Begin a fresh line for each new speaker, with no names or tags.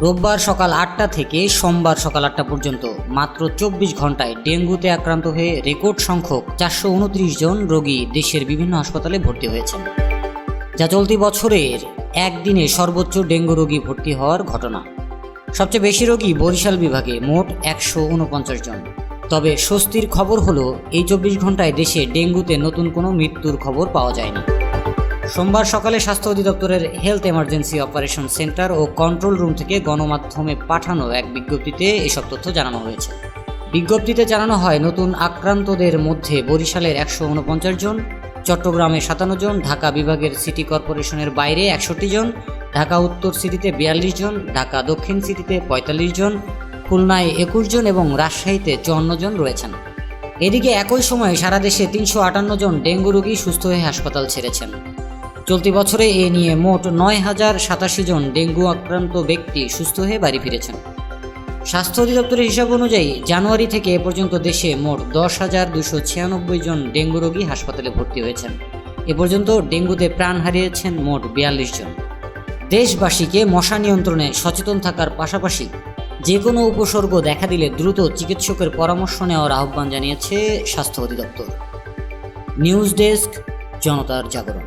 রোববার সকাল আটটা থেকে সোমবার সকাল আটটা পর্যন্ত মাত্র চব্বিশ ঘন্টায় ডেঙ্গুতে আক্রান্ত হয়ে রেকর্ড সংখ্যক চারশো উনত্রিশ জন রোগী দেশের বিভিন্ন হাসপাতালে ভর্তি হয়েছেন। যা চলতি বছরের একদিনে সর্বোচ্চ ডেঙ্গু রোগী ভর্তি হওয়ার ঘটনা। সবচেয়ে বেশি রোগী বরিশাল বিভাগে মোট একশো উনপঞ্চাশ জন। তবে স্বস্তির খবর হলো, এই চব্বিশ ঘন্টায় দেশে ডেঙ্গুতে নতুন কোনো মৃত্যুর খবর পাওয়া যায়নি। সোমবার সকালে স্বাস্থ্য অধিদপ্তরের হেলথ এমার্জেন্সি অপারেশন সেন্টার ও কন্ট্রোল রুম থেকে গণমাধ্যমে পাঠানো এক বিজ্ঞপ্তিতে এসব তথ্য জানানো হয়েছে। বিজ্ঞপ্তিতে জানানো হয়, নতুন আক্রান্তদের মধ্যে বরিশালের একশো উনপঞ্চাশ জন, চট্টগ্রামে সাতান্ন জন, ঢাকা বিভাগের সিটি কর্পোরেশনের বাইরে একষট্টি জন, ঢাকা উত্তর সিটিতে বিয়াল্লিশ জন, ঢাকা দক্ষিণ সিটিতে পঁয়তাল্লিশ জন, খুলনায় একুশ জন এবং রাজশাহীতে চুয়ান্ন জন রয়েছেন। এদিকে একই সময়ে সারা দেশে তিনশো আটান্ন জন ডেঙ্গু রোগী সুস্থ হয়ে হাসপাতাল ছেড়েছেন। চলতি বছরে এ নিয়ে মোট নয় হাজার সাতাশি জন ডেঙ্গু আক্রান্ত ব্যক্তি সুস্থ হয়ে বাড়ি ফিরেছেন। স্বাস্থ্য অধিদপ্তরের হিসাব অনুযায়ী জানুয়ারি থেকে এ পর্যন্ত দেশে মোট দশ হাজার দুশো ছিয়ানব্বই জন ডেঙ্গু রোগী হাসপাতালে ভর্তি হয়েছেন। এ পর্যন্ত ডেঙ্গুতে প্রাণ হারিয়েছেন মোট বিয়াল্লিশ জন। দেশবাসীকে মশা নিয়ন্ত্রণে সচেতন থাকার পাশাপাশি যে কোনো উপসর্গ দেখা দিলে দ্রুত চিকিৎসকের পরামর্শ নেওয়ার আহ্বান জানিয়েছে স্বাস্থ্য অধিদপ্তর। নিউজ ডেস্ক, জনতার জাগরণ।